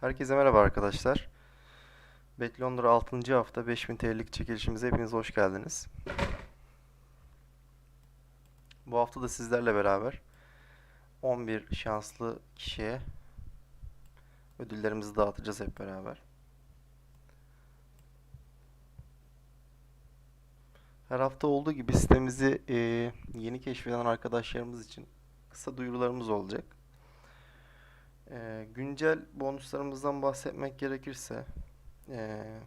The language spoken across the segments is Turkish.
Herkese merhaba arkadaşlar. Bet Londra 6. hafta 5000 TL'lik çekilişimize hepiniz hoş geldiniz. Bu hafta da sizlerle beraber 11 şanslı kişiye ödüllerimizi dağıtacağız hep beraber. Her hafta olduğu gibi sitemizi yeni keşfeden arkadaşlarımız için kısa duyurularımız olacak. Ee, güncel bonuslarımızdan bahsetmek gerekirse ee,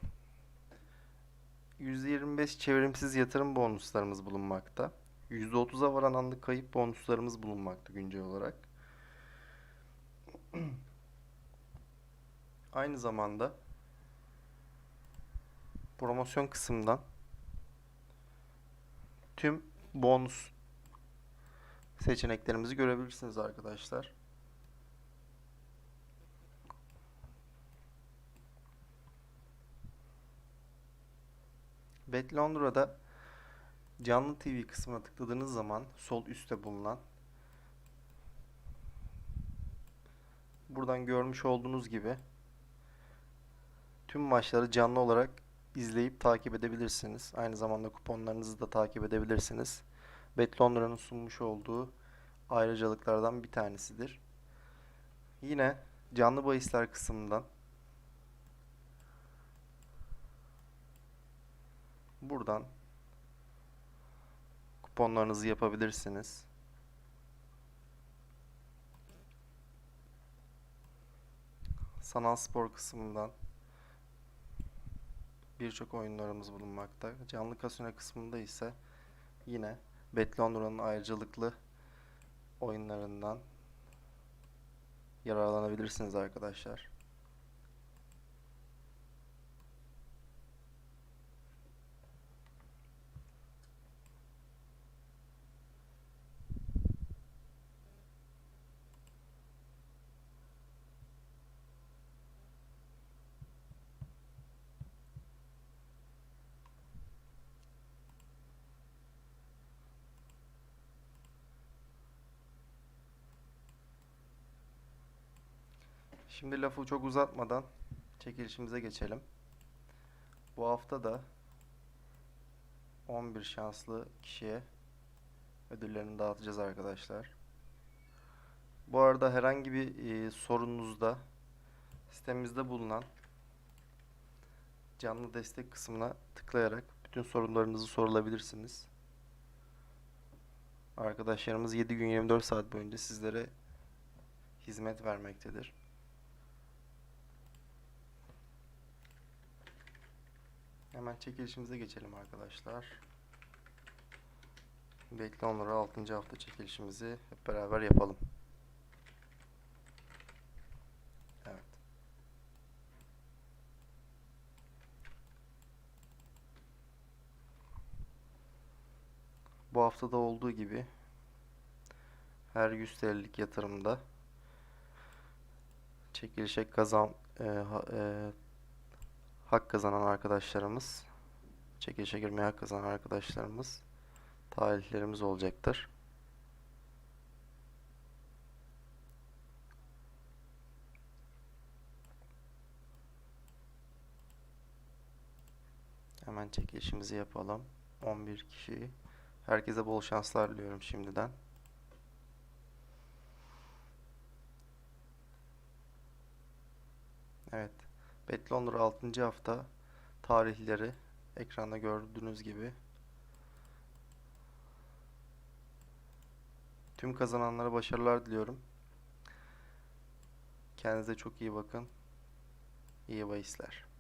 %25 çevrimsiz yatırım bonuslarımız bulunmakta. %30'a varan anlık kayıp bonuslarımız bulunmakta güncel olarak. Aynı zamanda promosyon kısmından tüm bonus seçeneklerimizi görebilirsiniz arkadaşlar. Bet Londra'da canlı TV kısmına tıkladığınız zaman sol üstte bulunan buradan görmüş olduğunuz gibi tüm maçları canlı olarak izleyip takip edebilirsiniz. Aynı zamanda kuponlarınızı da takip edebilirsiniz. Bet Londra'nın sunmuş olduğu ayrıcalıklardan bir tanesidir. Yine canlı bahisler kısmından Buradan kuponlarınızı yapabilirsiniz. Sanal spor kısmından birçok oyunlarımız bulunmakta. Canlı kasino kısmında ise yine Bet Londra'nın ayrıcalıklı oyunlarından yararlanabilirsiniz arkadaşlar. Şimdi lafı çok uzatmadan çekilişimize geçelim. Bu hafta da 11 şanslı kişiye ödüllerini dağıtacağız arkadaşlar. Bu arada herhangi bir e, sorununuzda sitemizde bulunan canlı destek kısmına tıklayarak bütün sorunlarınızı sorulabilirsiniz. Arkadaşlarımız 7 gün 24 saat boyunca sizlere hizmet vermektedir. Hemen çekilişimize geçelim arkadaşlar. Bekle onları 6. hafta çekilişimizi hep beraber yapalım. Evet. Bu haftada olduğu gibi her 100 TL'lik yatırımda çekilişe kazan e, e, hak kazanan arkadaşlarımız, çekilişe girmeye hak kazanan arkadaşlarımız talihlerimiz olacaktır. Hemen çekilişimizi yapalım. 11 kişi. Herkese bol şanslar diliyorum şimdiden. Evet. Bet Londra 6. hafta tarihleri ekranda gördüğünüz gibi. Tüm kazananlara başarılar diliyorum. Kendinize çok iyi bakın. İyi bahisler.